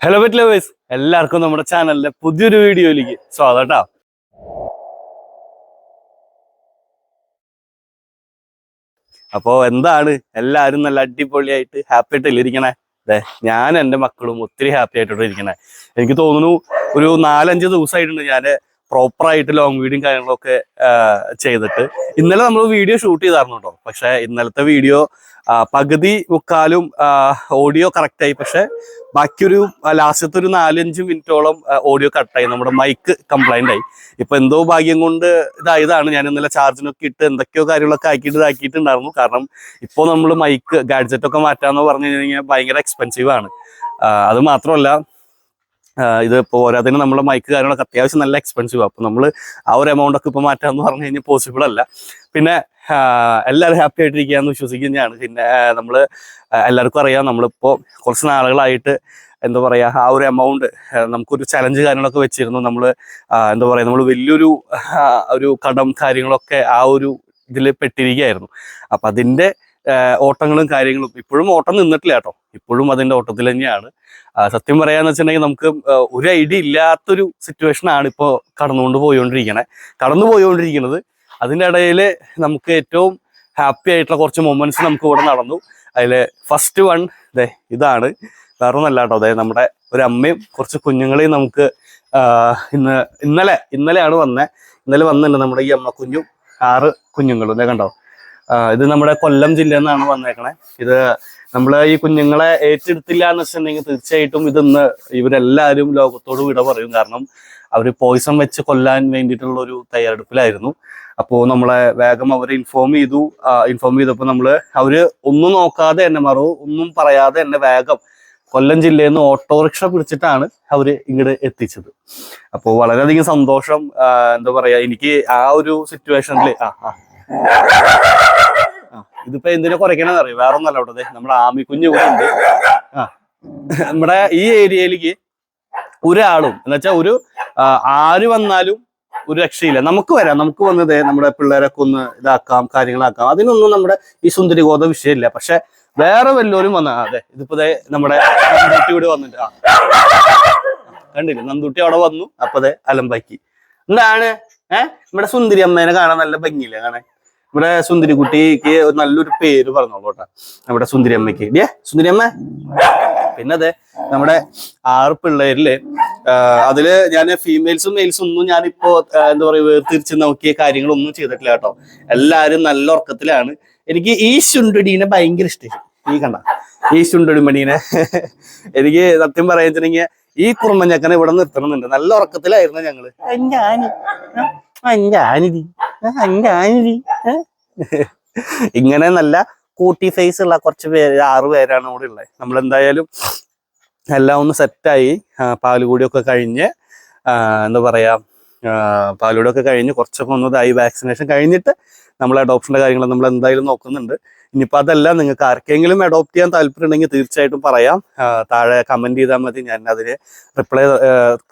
Hello bet lovers എല്ലാവർക്കും നമ്മുടെ ചാനലിലെ പുതിയൊരു വീഡിയോയിലേക്ക് സ്വാഗതം കേട്ടോ. അപ്പോ എന്താണ്? എല്ലാവരും നല്ല അടിപൊളിയായിട്ട് ഹാപ്പി ആയിട്ടല്ലേ ഇരിക്കണേ? അതെ ഞാൻ എന്റെ മക്കളും ഒത്തിരി ഹാപ്പി ആയിട്ടോടെ ഇരിക്കണേ. എനിക്ക് തോന്നുന്നു ഒരു നാലഞ്ച് ദിവസമായിട്ടുണ്ട് ഞാൻ പ്രോപ്പറായിട്ട് ലോങ് വീഡിയോയും കാര്യങ്ങളൊക്കെ ചെയ്തിട്ട്. ഇന്നലെ നമ്മൾ വീഡിയോ ഷൂട്ട് ചെയ്തായിരുന്നു കേട്ടോ പക്ഷെ ഇന്നലത്തെ വീഡിയോ പകുതി മുക്കാലും ഓഡിയോ കറക്റ്റായി പക്ഷെ ബാക്കിയൊരു ലാസ്റ്റത്തെ ഒരു നാലഞ്ച് മിനിറ്റോളം ഓഡിയോ കട്ടായി നമ്മുടെ മൈക്ക് കംപ്ലൈന്റ് ആയി. ഇപ്പൊ എന്തോ ഭാഗ്യം കൊണ്ട് ഇതായതാണ്. ഞാൻ ഇന്നലെ ചാർജിനൊക്കെ ഇട്ട് എന്തൊക്കെയോ കാര്യങ്ങളൊക്കെ ആക്കിയിട്ട് ഇതാക്കിയിട്ടുണ്ടായിരുന്നു. കാരണം ഇപ്പോൾ നമ്മൾ മൈക്ക് ഗാഡ്ജറ്റൊക്കെ മാറ്റാന്ന് പറഞ്ഞു കഴിഞ്ഞാൽ ഭയങ്കര എക്സ്പെൻസീവ് ആണ്. അത് മാത്രമല്ല ഇത് പോരാതിന് നമ്മുടെ മൈക്ക് കാര്യങ്ങളൊക്കെ അത്യാവശ്യം നല്ല എക്സ്പെൻസീവ് അപ്പോൾ നമ്മൾ ആ ഒരു എമൗണ്ട് ഒക്കെ ഇപ്പോൾ മാറ്റാന്ന് പറഞ്ഞു കഴിഞ്ഞാൽ പോസിബിൾ അല്ല. പിന്നെ എല്ലാവരും ഹാപ്പി ആയിട്ടിരിക്കുകയെന്ന് വിശ്വസിക്കുന്നതാണ്. പിന്നെ നമ്മൾ എല്ലാവർക്കും അറിയാം നമ്മളിപ്പോൾ കുറച്ച് നാളുകളായിട്ട് എന്താ പറയുക ആ ഒരു എമൗണ്ട് നമുക്കൊരു ചലഞ്ച് കാര്യങ്ങളൊക്കെ വെച്ചിരുന്നു. നമ്മൾ എന്താ പറയുക നമ്മൾ വലിയൊരു ഒരു കടം കാര്യങ്ങളൊക്കെ ആ ഒരു ഇതിൽ പെട്ടിരിക്കുകയായിരുന്നു. അപ്പം അതിന്റെ ഓട്ടങ്ങളും കാര്യങ്ങളും ഇപ്പോഴും ഓട്ടം നിന്നിട്ടില്ല കേട്ടോ. ഇപ്പോഴും അതിന്റെ ഓട്ടത്തിൽ തന്നെയാണ്. സത്യം പറയാന്ന് വെച്ചിട്ടുണ്ടെങ്കിൽ നമുക്ക് ഒരു ഐഡിയ ഇല്ലാത്തൊരു സിറ്റുവേഷൻ ആണ് ഇപ്പോൾ കടന്നുകൊണ്ട് പോയിക്കൊണ്ടിരിക്കണേ കടന്നു പോയിക്കൊണ്ടിരിക്കുന്നത് അതിന്റെ ഇടയിൽ നമുക്ക് ഏറ്റവും ഹാപ്പി ആയിട്ടുള്ള കുറച്ച് മൊമെന്റ്സ് നമുക്ക് ഇവിടെ നടന്നു. അതിൽ ഫസ്റ്റ് വൺ ദേ ഇതാണ്. വേറെ ഒന്നല്ല കേട്ടോ. അതായത് നമ്മുടെ ഒരു അമ്മയും കുറച്ച് കുഞ്ഞുങ്ങളെയും നമുക്ക് ഇന്ന് ഇന്നലെ ഇന്നലെയാണ് വന്നത് ഇന്നലെ വന്നിട്ടുണ്ട് നമ്മുടെ ഈ അമ്മ കുഞ്ഞും ആറ് കുഞ്ഞുങ്ങളും. ഇതേ കണ്ടോ? ഇത് നമ്മുടെ കൊല്ലം ജില്ലയിൽ നിന്നാണ് വന്നേക്കണേ. ഇത് നമ്മൾ ഈ കുഞ്ഞുങ്ങളെ ഏറ്റെടുത്തില്ല എന്ന് വെച്ചിട്ടുണ്ടെങ്കിൽ തീർച്ചയായിട്ടും ഇതൊന്ന് ഇവരെല്ലാവരും ലോകത്തോട് വിട പറയും. കാരണം അവർ പോയിസൺ വെച്ച് കൊല്ലാൻ വേണ്ടിയിട്ടുള്ള ഒരു തയ്യാറെടുപ്പിലായിരുന്നു. അപ്പോൾ നമ്മളെ വേഗം അവരെ ഇൻഫോം ചെയ്തു. ഇൻഫോം ചെയ്തപ്പോൾ നമ്മൾ അവർ ഒന്നും നോക്കാതെ എന്നെ മറു ഒന്നും പറയാതെ എന്നെ വേഗം കൊല്ലം ജില്ലയിൽ നിന്ന് ഓട്ടോറിക്ഷ പിടിച്ചിട്ടാണ് അവർ ഇങ്ങോട്ട് എത്തിച്ചത്. അപ്പോൾ വളരെയധികം സന്തോഷം. എന്താ പറയാ എനിക്ക് ആ ഒരു സിറ്റുവേഷനിൽ ആ ആ, ഇതിപ്പോ എന്തിനെ കുറയ്ക്കണമെന്ന് അറിയാം? വേറെ ഒന്നല്ല അവിടെ നമ്മുടെ ആമിക്കുഞ്ഞ് കൂടെ ഉണ്ട്. ആ നമ്മുടെ ഈ ഏരിയയിലേക്ക് ഒരാളും എന്നുവെച്ചാൽ ഒരു ആര് വന്നാലും ഒരു രക്ഷയില്ല. നമുക്ക് വരാം. നമുക്ക് വന്നത് നമ്മുടെ പിള്ളേരൊക്കെ ഒന്ന് ഇതാക്കാം കാര്യങ്ങളാക്കാം. അതിനൊന്നും നമ്മുടെ ഈ സുന്ദരി ഗോത വിഷയമില്ല. പക്ഷെ വേറെ വല്ലവരും വന്ന അതെ ഇതിപ്പോ നമ്മുടെ നന്ദുട്ടി ഇവിടെ വന്നിട്ട് ആ കണ്ടില്ല? നന്ദുട്ടി അവിടെ വന്നു. അപ്പതെ അലമ്പാക്കി എന്താണ്? ഏഹ് നമ്മുടെ സുന്ദരി അമ്മേനെ കാണാൻ നല്ല ഭംഗിയില്ല? കാണാൻ? ഇവിടെ സുന്ദരി കുട്ടിക്ക് ഒരു നല്ലൊരു പേര് പറഞ്ഞോളൂ കേട്ടോ. നമ്മുടെ സുന്ദരി അമ്മയ്ക്ക് ഡിയേ സുന്ദരി അമ്മ പിന്നെ അതെ നമ്മുടെ ആറ് പിള്ളേരിൽ അതിൽ ഞാൻ ഫീമെയിൽസും മെയിൽസും ഒന്നും ഞാനിപ്പോ എന്താ പറയുക വേർതിരിച്ച് നോക്കിയ കാര്യങ്ങളൊന്നും ചെയ്തിട്ടില്ല കേട്ടോ. എല്ലാരും നല്ല ഉറക്കത്തിലാണ്. എനിക്ക് ഈ ശുണ്ടടീനെ ഭയങ്കര ഇഷ്ടം. ഈ കണ്ട ഈ ശുണ്ടടി മണീനെ എനിക്ക് സത്യം പറയാന്നുവെച്ചിട്ടുണ്ടെങ്കിൽ ഈ കുറുമ്പഞ്ഞക്കനെ ഇവിടെ നിർത്തണമെന്നുണ്ട് നല്ല ഉറക്കത്തിലായിരുന്നു ഞങ്ങൾ. അഞ്ചാനിരി അഞ്ചാനിരി ഇങ്ങനെ നല്ല കൂട്ടി ഫേസ് ഉള്ള കുറച്ച് പേര് ആറ് പേരാണ് ഇവിടെ ഉള്ളത്. നമ്മൾ എന്തായാലും എല്ലാം ഒന്ന് സെറ്റായി പാലുകൂടിയൊക്കെ കഴിഞ്ഞ് എന്താ പറയാ പാലുകൂടിയൊക്കെ കഴിഞ്ഞ് കുറച്ചൊക്കെ ഒന്നതായി വാക്സിനേഷൻ കഴിഞ്ഞിട്ട് നമ്മൾ അഡോപ്ഷന്റെ കാര്യങ്ങൾ നമ്മൾ എന്തായാലും നോക്കുന്നുണ്ട്. ഇനിയിപ്പോൾ അതല്ല നിങ്ങൾക്ക് ആർക്കെങ്കിലും അഡോപ്റ്റ് ചെയ്യാൻ താല്പര്യം ഉണ്ടെങ്കിൽ തീർച്ചയായിട്ടും പറയാം. താഴെ കമന്റ് ചെയ്താൽ മതി ഞാൻ അതിന് റിപ്ലൈ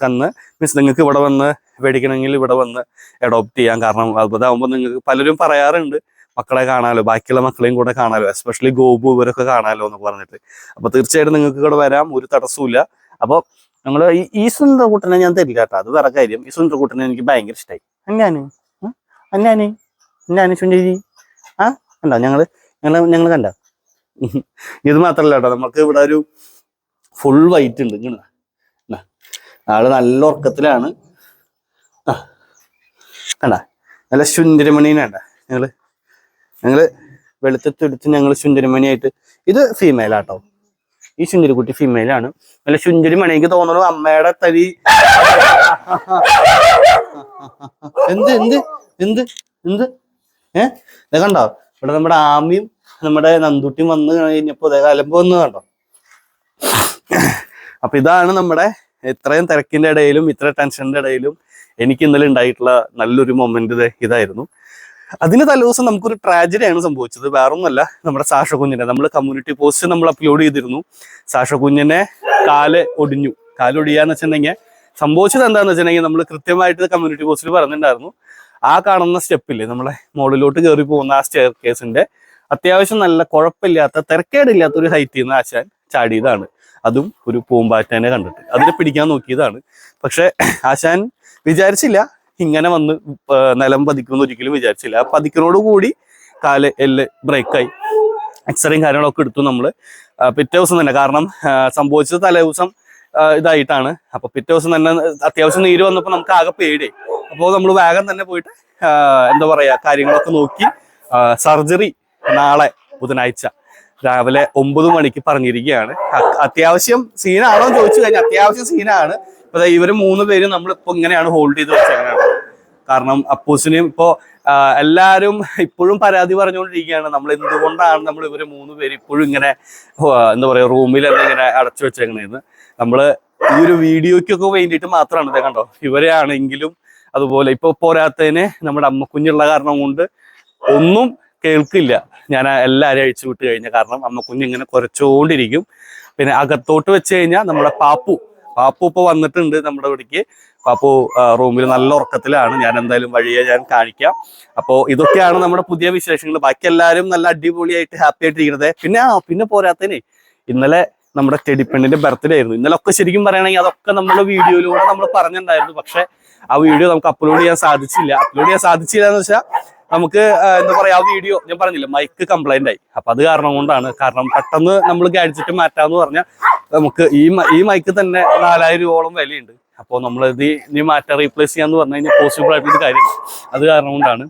തന്ന്. മീൻസ് നിങ്ങൾക്ക് ഇവിടെ വന്ന് മേടിക്കണമെങ്കിൽ ഇവിടെ വന്ന് അഡോപ്റ്റ് ചെയ്യാം. കാരണം അതാവുമ്പോൾ നിങ്ങൾക്ക് പലരും പറയാറുണ്ട് മക്കളെ കാണാലോ ബാക്കിയുള്ള മക്കളെയും കൂടെ കാണാലോ എസ്പെഷ്യലി ഗോപു ഇവരൊക്കെ കാണാലോ എന്ന് പറഞ്ഞിട്ട്. അപ്പോൾ തീർച്ചയായിട്ടും നിങ്ങൾക്ക് ഇവിടെ വരാം ഒരു തടസ്സമില്ല അപ്പോൾ ഞങ്ങൾ ഈ ഈ സുന്ദരകൂട്ടനെ ഞാൻ തരില്ല കേട്ടോ അത് വേറെ കാര്യം. ഈ സുന്ദരകൂട്ടനെ എനിക്ക് ഭയങ്കര ഇഷ്ടമായി അന്നാന്? അന്നാന്? അന്നാന് സുന്ദരി? ആ? അല്ല ഞങ്ങൾ ഞങ്ങൾ ഞങ്ങൾ കണ്ട. ഇത് മാത്രല്ല കേട്ടോ നമുക്ക് ഇവിടെ ഒരു ഫുൾ വൈറ്റ് ഉണ്ട് ഇങ്ങനെ ആൾ നല്ല ഉറക്കത്തിലാണ്. കണ്ട? നല്ല ശുന്ദരമണീനെ കണ്ട ഞങ്ങൾ. ഞങ്ങൾ വെളുത്തെടുത്ത് ഞങ്ങൾ സുന്ദരിമണിയായിട്ട്. ഇത് ഫീമെയിൽ ആട്ടോ. ഈ ശുന്ദരിക്കുട്ടി ഫീമെയിൽ ആണ്. നല്ല സുന്ദരി മണിക്ക് എനിക്ക് തോന്നുന്നു അമ്മയുടെ തരി എന്ത് എന്ത് എന്ത് എന്ത്? ഏ? ഇത് കണ്ടോ? ഇവിടെ നമ്മുടെ ആമിയും നമ്മുടെ നന്ദുട്ടി വന്നു കഴിഞ്ഞപ്പോ ഇതേ കലമ്പ് വന്നു കണ്ടോ? അപ്പൊ ഇതാണ് നമ്മുടെ ഇത്രയും തിരക്കിന്റെ ഇടയിലും ഇത്ര ടെൻഷന്റെ ഇടയിലും എനിക്ക് ഇന്നലെ ഉണ്ടായിട്ടുള്ള നല്ലൊരു മൊമെന്റ് ഇത് ഇതായിരുന്നു. അതിന് തലേദിവസം നമുക്കൊരു ട്രാജഡിയാണ് സംഭവിച്ചത്. വേറൊന്നുമല്ല നമ്മുടെ സാഷ കുഞ്ഞിനെ. നമ്മൾ കമ്മ്യൂണിറ്റി പോസ്റ്റ് നമ്മൾ അപ്ലോഡ് ചെയ്തിരുന്നു. സാഷ കുഞ്ഞിനെ കാൽ ഒടിഞ്ഞു. കാൽ ഒടിയാന്ന് വെച്ചിട്ടുണ്ടെങ്കിൽ സംഭവിച്ചത് എന്താന്ന് വെച്ചിട്ടുണ്ടെങ്കിൽ നമ്മൾ കൃത്യമായിട്ട് കമ്മ്യൂണിറ്റി പോസ്റ്റിൽ പറഞ്ഞിട്ടുണ്ടായിരുന്നു. ആ കാണുന്ന സ്റ്റെപ്പില്ലേ നമ്മളെ മുകളിലോട്ട് കയറി പോകുന്ന ആ സ്റ്റെയർ കേസിന്റെ അത്യാവശ്യം നല്ല കുഴപ്പമില്ലാത്ത തിരക്കേടില്ലാത്ത ഒരു ഹൈറ്റിൽ നിന്ന് ആശാൻ ചാടിയതാണ്. അതും ഒരു പൂമ്പാറ്റനെ കണ്ടിട്ട്. അതിനെ പിടിക്കാൻ നോക്കിയതാണ്. പക്ഷെ ആശാൻ വിചാരിച്ചില്ല. ഇങ്ങനെ വന്ന് നിലം പതിക്കുമെന്ന് ഒരിക്കലും വിചാരിച്ചില്ല. ആ പതിക്കനോട് കൂടി കാൽ എല്ല് ബ്രേക്കായി എക്സ്റേയും കാര്യങ്ങളൊക്കെ എടുത്തു നമ്മൾ പിറ്റേ ദിവസം തന്നെ. കാരണം സംഭവിച്ച സംഭവിച്ചത് തലേ ദിവസം ഇതായിട്ടാണ്. അപ്പൊ പിറ്റേ ദിവസം തന്നെ അത്യാവശ്യം നീര് വന്നപ്പോൾ നമുക്ക് ആകെ പേടി അപ്പോൾ നമ്മൾ വേഗം തന്നെ പോയിട്ട് എന്താ പറയാ കാര്യങ്ങളൊക്കെ നോക്കി സർജറി നാളെ ബുധനാഴ്ച. രാവിലെ ഒമ്പത് മണിക്ക് പറഞ്ഞിരിക്കുകയാണ്. അത്യാവശ്യം സീനാണോ എന്ന് ചോദിച്ചു കഴിഞ്ഞാൽ അത്യാവശ്യം സീനാണ്. ഇപ്പൊ ഇവർ മൂന്ന് പേരും ഇപ്പൊ ഇങ്ങനെയാണ് ഹോൾഡ് ചെയ്ത് വെച്ചേക്കണത്. കാരണം അപ്പൂസിനെയും ഇപ്പോ എല്ലാവരും ഇപ്പോഴും പരാതി പറഞ്ഞുകൊണ്ടിരിക്കുകയാണ്. നമ്മൾ എന്തുകൊണ്ടാണ് നമ്മൾ ഇവർ മൂന്ന് പേര് ഇപ്പോഴും ഇങ്ങനെ എന്താ പറയാ റൂമിൽ ഇങ്ങനെ അടച്ചു വെച്ചേക്കണേന്ന്. നമ്മൾ ഈ ഒരു വീഡിയോയ്ക്കൊക്കെ വേണ്ടിയിട്ട് മാത്രമാണ് ഇതേ കണ്ടോ? ഇവരെയാണെങ്കിലും അതുപോലെ ഇപ്പൊ പോരാത്തതിന് നമ്മുടെ അമ്മക്കുഞ്ഞുള്ള കാരണം കൊണ്ട് ഒന്നും കേൾക്കില്ല. ഞാൻ എല്ലാവരും അഴിച്ചു വിട്ട് കഴിഞ്ഞ കാരണം അമ്മ കുഞ്ഞിങ്ങനെ കുറച്ചുകൊണ്ടിരിക്കും പിന്നെ അകത്തോട്ട് വെച്ച് കഴിഞ്ഞാൽ നമ്മുടെ പാപ്പു. പാപ്പു ഇപ്പൊ വന്നിട്ടുണ്ട് നമ്മുടെ ഇവിടേക്ക്. പാപ്പു റൂമിൽ നല്ല ഉറക്കത്തിലാണ്. ഞാൻ എന്തായാലും വഴിയെ ഞാൻ കാണിക്കാം. അപ്പോൾ ഇതൊക്കെയാണ് നമ്മുടെ പുതിയ വിശേഷങ്ങൾ. ബാക്കി എല്ലാവരും നല്ല അടിപൊളിയായിട്ട് ഹാപ്പി ആയിട്ടിരിക്കുന്നത് പിന്നെ ആ പിന്നെ പോരാത്തനെ ഇന്നലെ നമ്മുടെ ചെടിപ്പെണ്ണിന്റെ ബർത്ത്ഡേ ആയിരുന്നു. ഇന്നലെ ഒക്കെ ശരിക്കും പറയുകയാണെങ്കിൽ അതൊക്കെ നമ്മുടെ വീഡിയോയിലൂടെ നമ്മൾ പറഞ്ഞിട്ടുണ്ടായിരുന്നു. പക്ഷെ ആ വീഡിയോ നമുക്ക് അപ്ലോഡ് ചെയ്യാൻ സാധിച്ചില്ല. അപ്ലോഡ് ചെയ്യാൻ സാധിച്ചില്ല എന്ന് വെച്ചാൽ നമുക്ക് എന്താ പറയാ ആ വീഡിയോ ഞാൻ പറഞ്ഞില്ല മൈക്ക് കംപ്ലൈന്റ് ആയി. അപ്പൊ അത് കാരണം കൊണ്ടാണ് കാരണം പെട്ടെന്ന് നമ്മൾ ഗാഡ്ജറ്റ് മാറ്റാന്ന് പറഞ്ഞാൽ നമുക്ക് ഈ ഈ മൈക്ക് തന്നെ നാലായിരം രൂപയോളം വിലയുണ്ട്. അപ്പോൾ നമ്മൾ ഇത് ഇനി മാറ്റാൻ റീപ്ലേസ് ചെയ്യാന്ന് പറഞ്ഞു കഴിഞ്ഞാൽ പോസിബിൾ ആയിട്ടുള്ള കാര്യമില്ല. അത് കാരണം കൊണ്ടാണ്.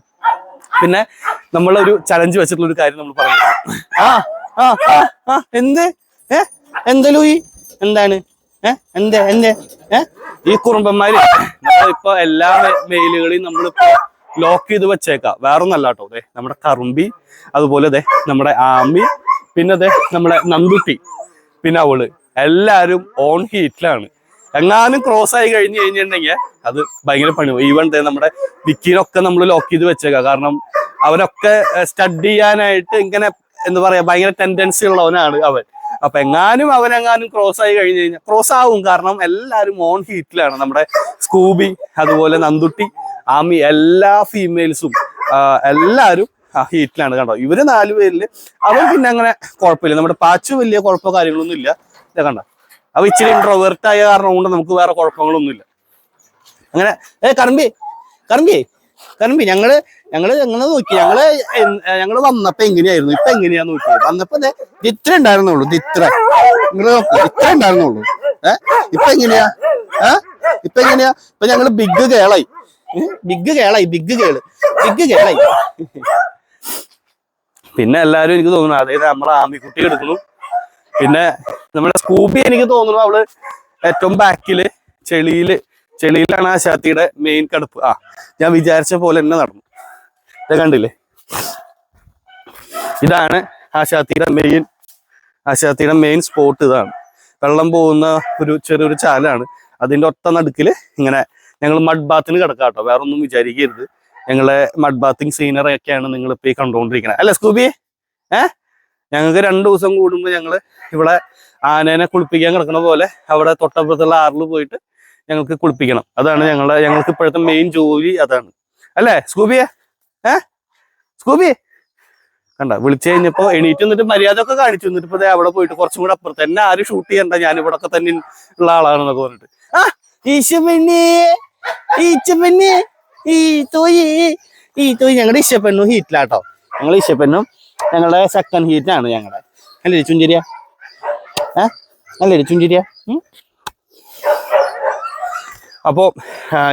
പിന്നെ നമ്മളൊരു ചലഞ്ച് വെച്ചിട്ടുള്ള ഒരു കാര്യം നമ്മൾ പറഞ്ഞു ആ എന്ത്? ഏ? എന്താ എന്താണ്? ഏ? എന്ത്? എന്ത്? ഏ? ഈ കുറുമ്പന്മാര് നമ്മളിപ്പോ എല്ലാ മെയിലുകളെയും നമ്മളിപ്പോ ലോക്ക് ചെയ്ത് വെച്ചേക്കാം. വേറൊന്നല്ല കേട്ടോ അതെ നമ്മുടെ കറുമ്പി അതുപോലെ അതെ നമ്മുടെ ആമി പിന്നെ അതെ നമ്മുടെ നന്ദുട്ടി പിന്നെ അവൾ. എല്ലാരും ഓൺ ഹീറ്റിലാണ് എങ്ങാനും ക്രോസ് ആയി കഴിഞ്ഞു കഴിഞ്ഞിട്ടുണ്ടെങ്കിൽ അത് ഭയങ്കര പണി. ഈവൻ നമ്മുടെ വിക്കിനൊക്കെ നമ്മൾ ലോക്ക് ചെയ്ത് വെച്ചേക്കാം. കാരണം അവനൊക്കെ സ്റ്റഡി ചെയ്യാനായിട്ട് ഇങ്ങനെ എന്താ പറയാ ഭയങ്കര ടെൻഡൻസി ഉള്ളവനാണ് അവൻ. അപ്പൊ എങ്ങാനും അവനെങ്ങാനും ക്രോസ് ആയി കഴിഞ്ഞു കഴിഞ്ഞാൽ ക്രോസ് ആവും കാരണം എല്ലാരും ഓൺ ഹീറ്റിലാണ് നമ്മുടെ സ്കൂബി അതുപോലെ നന്ദുട്ടി ആമി എല്ലാ ഫീമെയിൽസും എല്ലാവരും ഹീറ്റിലാണ് കണ്ടോ? ഇവർ നാല് പേരിൽ അവർ പിന്നെ അങ്ങനെ കുഴപ്പമില്ല. നമ്മുടെ പാച്ചു വലിയ കുഴപ്പമോ കാര്യങ്ങളൊന്നും ഇല്ല ഇതാ കണ്ട? അവ ഇച്ചിരി ഇൻട്രോവേർട്ട് ആയ കാരണം കൊണ്ട് നമുക്ക് വേറെ കുഴപ്പങ്ങളൊന്നും ഇല്ല അങ്ങനെ ഏ കറമ്പി കറമ്പി കറമ്പി ഞങ്ങൾ ഞങ്ങൾ ഞങ്ങൾ നോക്കി? ഞങ്ങൾ ഞങ്ങൾ വന്നപ്പോ എങ്ങനെയായിരുന്നു? ഇപ്പൊ എങ്ങനെയാ നോക്കി? വന്നപ്പോ ഇത്ര ഉണ്ടായിരുന്നുള്ളൂ ഇത് ഇത്ര. നിങ്ങൾ ഇത്ര ഉണ്ടായിരുന്നുള്ളൂ. ഏഹ് ഇപ്പൊ എങ്ങനെയാ? ഏഹ് ഇപ്പൊ എങ്ങനെയാ? ഇപ്പൊ ഞങ്ങൾ ബിഗ് കേളായി ബിഗ് കേളായി ബിഗ് കേൾ. ബിഗ് കേളായി. പിന്നെ എല്ലാരും എനിക്ക് തോന്നുന്നു അതായത് നമ്മളെ ആമിക്കുട്ടി എടുക്കുന്നു. പിന്നെ നമ്മുടെ സ്കൂബി എനിക്ക് തോന്നുന്നു അവൾ ഏറ്റവും ബാക്കിൽ ചെളിയിൽ ചെളിയിലാണ് ആ ഷാത്തിയുടെ മെയിൻ കടുപ്പ്. ആ ഞാൻ വിചാരിച്ച പോലെ തന്നെ നടന്നു. ഇത് കണ്ടില്ലേ? ഇതാണ് ആ ഷാത്തിയുടെ മെയിൻ ആ ഷാത്തിയുടെ മെയിൻ സ്പോട്ട് ഇതാണ്. വെള്ളം പോകുന്ന ഒരു ചെറിയൊരു ചാലാണ്. അതിന്റെ ഒത്ത നടുക്കിൽ ഇങ്ങനെ ഞങ്ങൾ മഡ് ബാത്തിന് കിടക്കാം കേട്ടോ വേറെ ഒന്നും വിചാരിക്കരുത്. ഞങ്ങളെ മഡ് ബാത്തിങ് സീനറി ഒക്കെയാണ് നിങ്ങൾ ഇപ്പൊ ഈ കണ്ടുകൊണ്ടിരിക്കുന്നത് അല്ലെ സ്കൂബി? ഏ? ഞങ്ങൾക്ക് രണ്ടു ദിവസം കൂടുമ്പോൾ ഞങ്ങൾ ഇവിടെ ആനേനെ കുളിപ്പിക്കാൻ കിടക്കണ പോലെ അവിടെ തൊട്ടപ്പുറത്തുള്ള ആറിൽ പോയിട്ട് ഞങ്ങൾക്ക് കുളിപ്പിക്കണം. അതാണ് ഞങ്ങളെ ഞങ്ങൾക്ക് ഇപ്പോഴത്തെ മെയിൻ ജോലി അതാണ്. അല്ലേ സ്കൂബിയെ? ഏ? സ്കൂബി? കണ്ട വിളിച്ചു കഴിഞ്ഞപ്പോ എണീറ്റ് നിന്നിട്ട് മര്യാദ ഒക്കെ കാണിച്ചു. എന്നിട്ട് ഇപ്പൊ അവിടെ പോയിട്ട് കുറച്ചും കൂടെ അപ്പുറത്ത്. എന്നെ ആരും ഷൂട്ട് ചെയ്യണ്ട. ഞാൻ ഇവിടെ ഒക്കെ തന്നെ ഉള്ള ആളാണെന്നൊക്കെ പറഞ്ഞിട്ട്. ആ ഈച്ചപ്പെണ്ണി ഈ തോയി ഈ തോയി ഞങ്ങളുടെ ഇശപ്പെണ്ണും ഹീറ്റിലാട്ടോ. ഞങ്ങൾ ഇശപ്പെണ്ണും ഞങ്ങളുടെ സെക്കൻഡ് ഹീറ്റാണ് ഞങ്ങളുടെ അല്ലേ ചുഞ്ചിരിയ? അല്ലേ ചുഞ്ചിരിയ? അപ്പോ അപ്പോൾ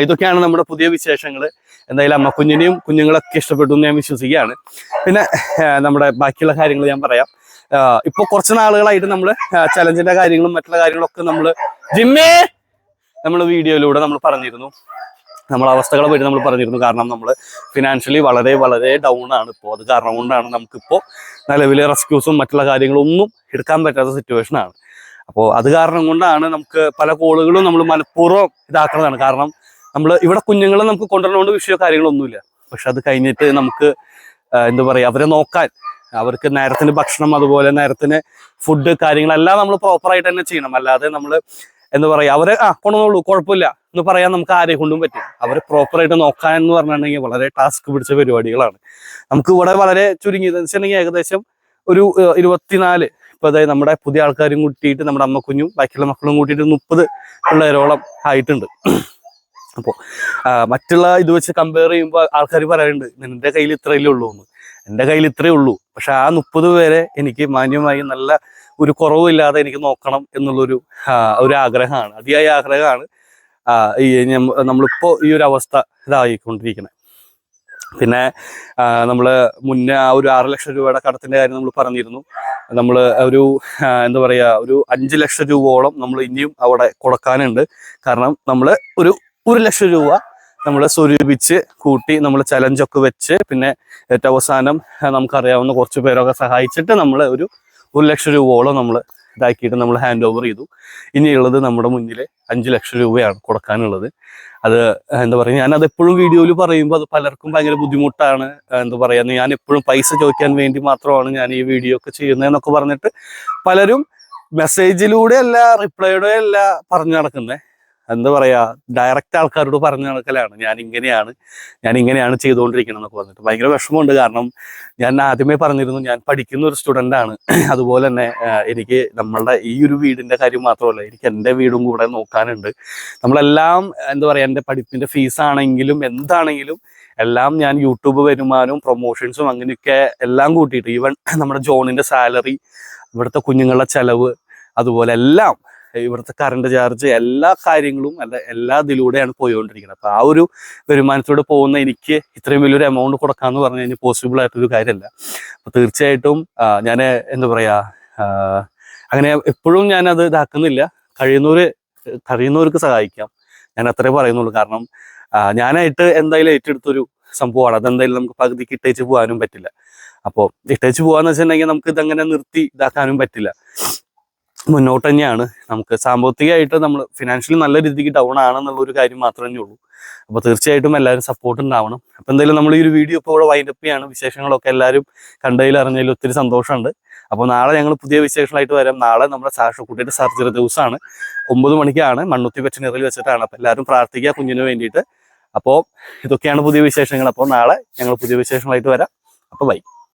ഇതൊക്കെയാണ് നമ്മുടെ പുതിയ വിശേഷങ്ങൾ എന്തായാലും അമ്മ കുഞ്ഞിനെയും കുഞ്ഞുങ്ങളൊക്കെ ഇഷ്ടപ്പെട്ടു എന്ന് ഞാൻ വിശ്വസിക്കുകയാണ്. പിന്നെ നമ്മുടെ ബാക്കിയുള്ള കാര്യങ്ങൾ ഞാൻ പറയാം. ഇപ്പോൾ കുറച്ച് നാളുകളായിട്ട് നമ്മൾ ചലഞ്ചിന്റെ കാര്യങ്ങളും മറ്റുള്ള കാര്യങ്ങളൊക്കെ നമ്മൾ ജിമ്മേ നമ്മൾ വീഡിയോയിലൂടെ നമ്മൾ പറഞ്ഞിരുന്നു. നമ്മൾ അവസ്ഥകളെ പറ്റി നമ്മൾ പറഞ്ഞിരുന്നു. കാരണം നമ്മൾ ഫിനാൻഷ്യലി വളരെ വളരെ ഡൗൺ ആണ് ഇപ്പോൾ അത് കാരണം കൊണ്ടാണ് നമുക്കിപ്പോൾ നിലവിലെ റെസ്ക്യൂസും മറ്റുള്ള കാര്യങ്ങളും ഒന്നും എടുക്കാൻ പറ്റാത്ത സിറ്റുവേഷൻ ആണ്. അപ്പോൾ അത് കാരണം കൊണ്ടാണ് നമുക്ക് പല കോളുകളും നമ്മൾ മനഃപൂർവം ഇതാക്കുന്നതാണ്. കാരണം നമ്മൾ ഇവിടെ കുഞ്ഞുങ്ങളെ നമുക്ക് കൊണ്ടുവരണോണ്ട് വിഷയമോ കാര്യങ്ങളൊന്നുമില്ല പക്ഷെ അത് കഴിഞ്ഞിട്ട് നമുക്ക് എന്താ പറയുക അവരെ നോക്കാൻ അവർക്ക് നേരത്തിന് ഭക്ഷണം അതുപോലെ നേരത്തിന് ഫുഡ് കാര്യങ്ങളെല്ലാം നമ്മൾ പ്രോപ്പറായിട്ട് തന്നെ ചെയ്യണം. അല്ലാതെ നമ്മൾ എന്താ പറയാം. അവരെ ആ കൊണ്ടുവന്നോളൂ കുഴപ്പമില്ല. എന്ന് പറയാൻ നമുക്ക് ആരെ കൊണ്ടും പറ്റും അവരെ പ്രോപ്പറായിട്ട് നോക്കാൻ എന്ന് പറഞ്ഞിട്ടുണ്ടെങ്കിൽ വളരെ ടാസ്ക് പിടിച്ച പരിപാടികളാണ്. നമുക്ക് ഇവിടെ വളരെ ചുരുങ്ങിയത് വെച്ചിട്ടുണ്ടെങ്കിൽ ഏകദേശം ഒരു ഇരുപത്തിനാല്. ഇപ്പൊ അതായത് നമ്മുടെ പുതിയ ആൾക്കാരും കൂട്ടിയിട്ട് നമ്മുടെ അമ്മ കുഞ്ഞും ബാക്കിയുള്ള മക്കളും കൂട്ടിയിട്ട് മുപ്പത് പിള്ളേരോളം ആയിട്ടുണ്ട്. അപ്പോൾ മറ്റുള്ള ഇത് വെച്ച് കമ്പയർ ചെയ്യുമ്പോൾ ആൾക്കാർ പറയാറുണ്ട് നിന്റെ കയ്യിൽ ഇത്രയല്ലേ ഉള്ളൂ എന്ന് എന്റെ കയ്യിൽ ഇത്രയേ ഉള്ളൂ. പക്ഷെ ആ മുപ്പത് പേരെ എനിക്ക് മാന്യമായി നല്ല ഒരു കുറവില്ലാതെ എനിക്ക് നോക്കണം എന്നുള്ളൊരു ഒരു ആഗ്രഹമാണ്. അതിയായ ആഗ്രഹമാണ്. ഈ നമ്മളിപ്പോൾ നമ്മളിപ്പോ ഈ ഒരു അവസ്ഥ ഇതായിക്കൊണ്ടിരിക്കുന്നത് പിന്നെ നമ്മൾ മുന്നേ ആ ഒരു ആറ് ലക്ഷം രൂപയുടെ കടത്തിന്റെ കാര്യം നമ്മൾ പറഞ്ഞിരുന്നു. നമ്മൾ ഒരു എന്താ പറയാ ഒരു അഞ്ച് ലക്ഷം രൂപയോളം നമ്മൾ ഇനിയും അവിടെ കൊടുക്കാനുണ്ട്. കാരണം നമ്മൾ ഒരു ഒരു ലക്ഷം രൂപ നമ്മൾ സ്വരൂപിച്ച് കൂട്ടി നമ്മൾ ചലഞ്ചൊക്കെ വെച്ച് പിന്നെ ഏറ്റവും അവസാനം നമുക്കറിയാവുന്ന കുറച്ച് പേരൊക്കെ സഹായിച്ചിട്ട് നമ്മൾ ഒരു ഒരു ലക്ഷം രൂപയോളം നമ്മൾ ഇതാക്കിയിട്ട് നമ്മൾ ഹാൻഡ് ഓവർ ചെയ്തു. ഇനിയുള്ളത് നമ്മുടെ മുന്നിൽ അഞ്ച് ലക്ഷം രൂപയാണ് കൊടുക്കാനുള്ളത്. അത് എന്താ പറയുക ഞാൻ അത് എപ്പോഴും വീഡിയോയിൽ പറയുമ്പോൾ അത് പലർക്കും ഭയങ്കര ബുദ്ധിമുട്ടാണ്. എന്താ പറയുക ഞാൻ എപ്പോഴും പൈസ ചോദിക്കാൻ വേണ്ടി മാത്രമാണ് ഞാൻ ഈ വീഡിയോ ഒക്കെ ചെയ്യുന്നതെന്നൊക്കെ പറഞ്ഞിട്ട് പലരും മെസ്സേജിലൂടെ അല്ല റിപ്ലൈയുടെ അല്ല പറഞ്ഞു നടക്കുന്നത് എന്താ പറയാ ഡയറക്റ്റ് ആൾക്കാരോട് പറഞ്ഞു നടക്കലാണ് ഞാൻ ഇങ്ങനെയാണ് ഞാൻ ഇങ്ങനെയാണ് ചെയ്തുകൊണ്ടിരിക്കുന്നത് എന്നൊക്കെ പറഞ്ഞിട്ട് ഭയങ്കര വിഷമമുണ്ട്. കാരണം ഞാൻ ആദ്യമേ പറഞ്ഞിരുന്നു ഞാൻ പഠിക്കുന്ന ഒരു സ്റ്റുഡന്റ് ആണ്. അതുപോലെ തന്നെ എനിക്ക് നമ്മളുടെ ഈ ഒരു വീടിന്റെ കാര്യം മാത്രമല്ല എനിക്ക് എന്റെ വീടും കൂടെ നോക്കാനുണ്ട്. നമ്മളെല്ലാം എന്താ പറയാ എന്റെ പഠിപ്പിന്റെ ഫീസാണെങ്കിലും എന്താണെങ്കിലും എല്ലാം ഞാൻ യൂട്യൂബ് വരുമാനവും പ്രൊമോഷൻസും അങ്ങനെയൊക്കെ എല്ലാം കൂട്ടിയിട്ട് ഈവൻ നമ്മുടെ ജോണിന്റെ സാലറി ഇവിടുത്തെ കുഞ്ഞുങ്ങളുടെ ചെലവ് അതുപോലെ എല്ലാം ഇവിടുത്തെ കറണ്ട് ചാർജ് എല്ലാ കാര്യങ്ങളും അല്ല എല്ലാ ഇതിലൂടെയാണ് പോയിക്കൊണ്ടിരിക്കുന്നത്. അപ്പൊ ആ ഒരു വരുമാനത്തിലൂടെ പോകുന്ന എനിക്ക് ഇത്രയും വലിയൊരു എമൗണ്ട് കൊടുക്കാന്ന് പറഞ്ഞു കഴിഞ്ഞാൽ പോസിബിൾ ആയിട്ടൊരു കാര്യമല്ല. അപ്പൊ തീർച്ചയായിട്ടും ഞാൻ എന്താ പറയാ അങ്ങനെ എപ്പോഴും ഞാൻ അത് ഇതാക്കുന്നില്ല. കഴിയുന്നവര് കഴിയുന്നവർക്ക് സഹായിക്കാം. ഞാൻ അത്രേ പറയുന്നുള്ളൂ. കാരണം ഞാനായിട്ട് എന്തായാലും ഏറ്റെടുത്തൊരു സംഭവമാണ്. അതെന്തായാലും നമുക്ക് പകുതിക്ക് ഇട്ടേച്ച് പോകാനും പറ്റില്ല. അപ്പോൾ ഇട്ടേച്ച് പോകാന്ന് വെച്ചിട്ടുണ്ടെങ്കിൽ നമുക്ക് ഇതങ്ങനെ നിർത്തി ഇതാക്കാനും പറ്റില്ല. മുന്നോട്ട് തന്നെയാണ് നമുക്ക് സാമ്പത്തികമായിട്ട് നമ്മൾ ഫിനാൻഷ്യലി നല്ല രീതിക്ക് ഡൗൺ ആണെന്നുള്ള ഒരു കാര്യം മാത്രമേ ഉള്ളൂ. അപ്പോൾ തീർച്ചയായിട്ടും എല്ലാവരും സപ്പോർട്ട് ഉണ്ടാവണം. അപ്പോൾ എന്തായാലും നമ്മൾ ഈ ഒരു വീഡിയോ ഇപ്പോൾ ഇവിടെ വൈൻഡപ്പ് ചെയ്യാണ്. വിശേഷങ്ങളൊക്കെ എല്ലാവരും കണ്ടതിൽ അറിഞ്ഞതിൽ ഒത്തിരി സന്തോഷമുണ്ട്. അപ്പോൾ നാളെ ഞങ്ങൾ പുതിയ വിശേഷങ്ങളായിട്ട് വരാം. നാളെ നമ്മുടെ സാക്ഷക്കുട്ടിയുടെ സർജറി ദിവസമാണ് ഒമ്പത് മണിക്കാണ് മണ്ണുത്തി വെറ്റിനറിയിൽ വെച്ചിട്ടാണ്. അപ്പോൾ എല്ലാവരും പ്രാർത്ഥിക്കുക കുഞ്ഞിന് വേണ്ടിയിട്ട്. അപ്പോൾ ഇതൊക്കെയാണ് പുതിയ വിശേഷങ്ങൾ. അപ്പോൾ നാളെ ഞങ്ങൾ പുതിയ വിശേഷങ്ങളായിട്ട് വരാം. അപ്പോൾ ബൈ